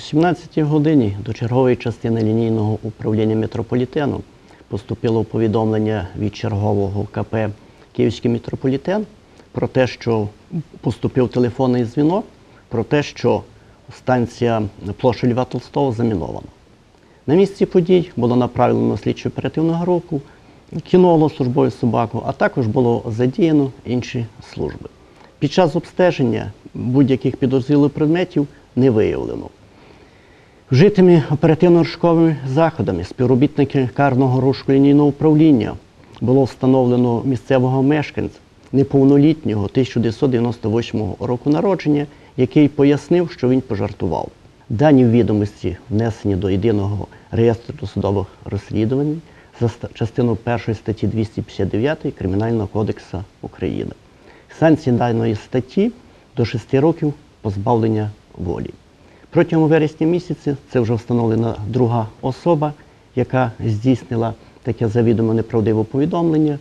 17 годині до чергової частини лінійного управління метрополітену поступило повідомлення від чергового КП Київський метрополітен про те, що поступив телефонний дзвінок, про те, що станція площа Льва Толстого замінована. На місці подій було направлено слідчу оперативну групу, кінолог службову собаку, а також було задіяно інші служби. Під час обстеження будь-яких підозрілих предметів не виявлено. Вжитими оперативно-розшуковими заходами співробітники карного розшуку лінійного управління було встановлено місцевого мешканця неповнолітнього 1998 року народження, який пояснив, що він пожартував. Дані відомості внесені до єдиного реєстру досудових розслідувань за частиною 1 статті 259 Кримінального кодексу України. Санкції даної статті до 6 років позбавлення волі. Протягом вересня місяця це вже встановлена друга особа, яка здійснила таке завідомо неправдиве повідомлення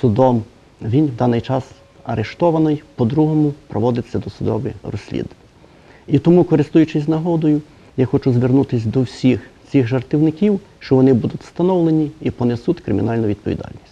судом. Він в даний час арештований, по-другому проводиться досудове розслідування. І тому, користуючись нагодою, я хочу звернутися до всіх цих жартівників, що вони будуть встановлені і понесуть кримінальну відповідальність.